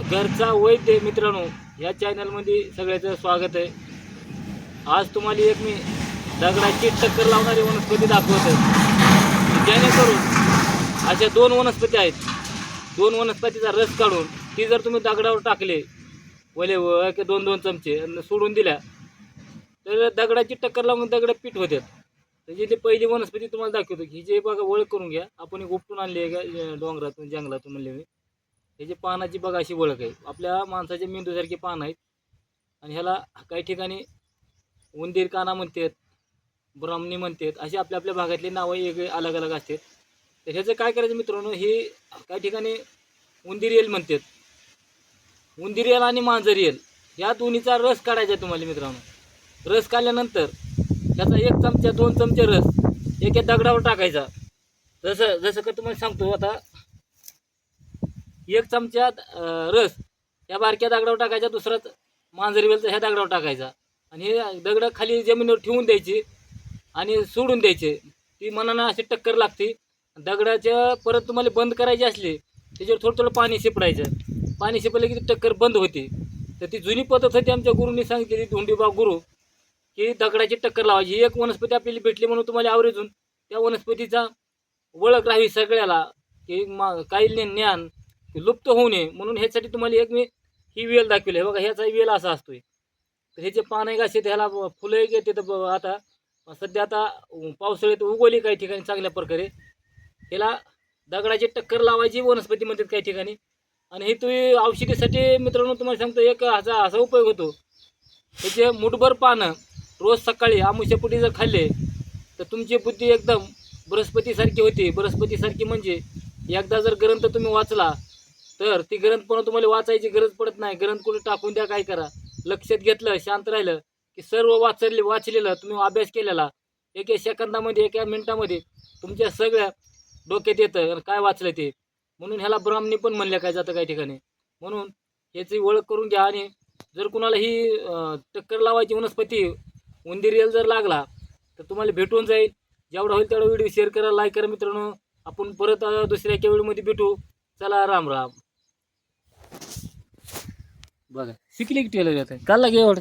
घरचा वैद्य मित्रांनो या चॅनलमध्ये सगळ्याचं स्वागत आहे. आज तुम्हाला एक मी दगडाची टक्कर लावणारी वनस्पती दाखवत आहे जेणेकरून अशा दोन वनस्पती आहेत. दोन वनस्पतीचा रस काढून ती जर तुम्ही दगडावर टाकले वले व दोन दोन चमचे सोडून दिल्या तर दगडाची टक्कर लावून दगड पीठ होतात त्याची ती पहिली वनस्पती तुम्हाला दाखवतो ही जे बघा ओळख करून घ्या. आपण उपटून आणली आहे का डोंगरातून जंगलातून म्हणले मी. ह्याची पानाची बघा अशी ओळख आहे. आपल्या माणसाच्या मेंदूसारखी पानं आहेत. आणि ह्याला काही ठिकाणी उंदीर काना म्हणतात ब्राह्मणी म्हणतात अशी आपल्या आपल्या भागातली नावं वेगळे अलग अलग असतात. तर ह्याचं काय करायचं मित्रांनो? हे काही ठिकाणी उंदीर येल म्हणतात. उंदीर येल आणि मांजर येल या दोन्हीचा रस काढायचा आहे तुम्हाला मित्रांनो. रस काढल्यानंतर त्याचा एक चमचा दोन चमचे रस एक एक दगडावर टाकायचा. जसं जसं का तुम्हाला सांगतो आता एक चमचा रस. या बारक्या दगडावर टाकायचा दुसराच मांजरी वेलचा ह्या दगडावर टाकायचा. आणि हे दगडं खाली जमिनीवर ठेवून द्यायची आणि सोडून द्यायचे. ती मनानं अशी टक्कर लागते. दगडाच्या परत तुम्हाला बंद करायची असली त्याच्यावर थोडं थोडं पाणी शिपडायचं. पाणी शिपडलं की ती टक्कर बंद होते. तर ती जुनी पद्धत होती आमच्या गुरुंनी सांगितलेली धोंडीबा गुरु की दगडाची टक्कर लावायची. एक वनस्पती आपल्याला भेटली म्हणून तुम्हाला आवरेजून त्या वनस्पतीचा ओळख राहावी सगळ्याला. की मा काही ज्ञान लुप्त होऊ नये. म्हणून ह्यासाठी तुम्हाला एक मी ही वेल दाखवली. आहे बघा ह्याचा वेल असा असतोय. तर हे जे पानं एक असे ह्याला फुलं एक येते तर आता सध्या आता पावसाळ्यात उगवली काही ठिकाणी चांगल्या प्रकारे. ह्याला दगडाची टक्कर लावायची वनस्पती म्हणतात काही ठिकाणी. आणि हे तुम्ही औषधीसाठी मित्रांनो तुम्हाला सांगतो एक असा असा उपयोग होतो. त्याचे मुठभर पानं रोज सकाळी आमुष्यापोटी जर खाल्ले तर तुमची बुद्धी एकदम बृहस्पतीसारखी होती. बृहस्पतीसारखी म्हणजे एकदा जर ग्रंथ तुम्ही वाचला तर ती ग्रंथ पण तुम्हाला वाचायची गरज पडत नाही. ग्रंथ कुठे टाकून द्या काय करा. लक्षात घेतलं शांत राहिलं की सर्व वाचले वाचलेलं तुम्ही अभ्यास केलेला. एका सेकंदामध्ये एका मिनिटामध्ये तुमच्या सगळ्या डोक्यात येतं आणि काय वाचलं ते. म्हणून ह्याला ब्राह्मणी पण म्हणल्या काय जातं काही ठिकाणी. म्हणून ह्याची ओळख करून घ्या आणि जर कुणाला ही टक्कर लावायची वनस्पती उंदिरेल जर लागला तर तुम्हाला भेटून जाईल. जेवढा होईल तेवढा व्हिडिओ शेअर करा लाईक करा मित्रांनो. आपण परत दुसऱ्या एका व्हिडिओमध्ये भेटू. चला राम राम. बघा. शिकली की टेलर येत काल लागे एवढं?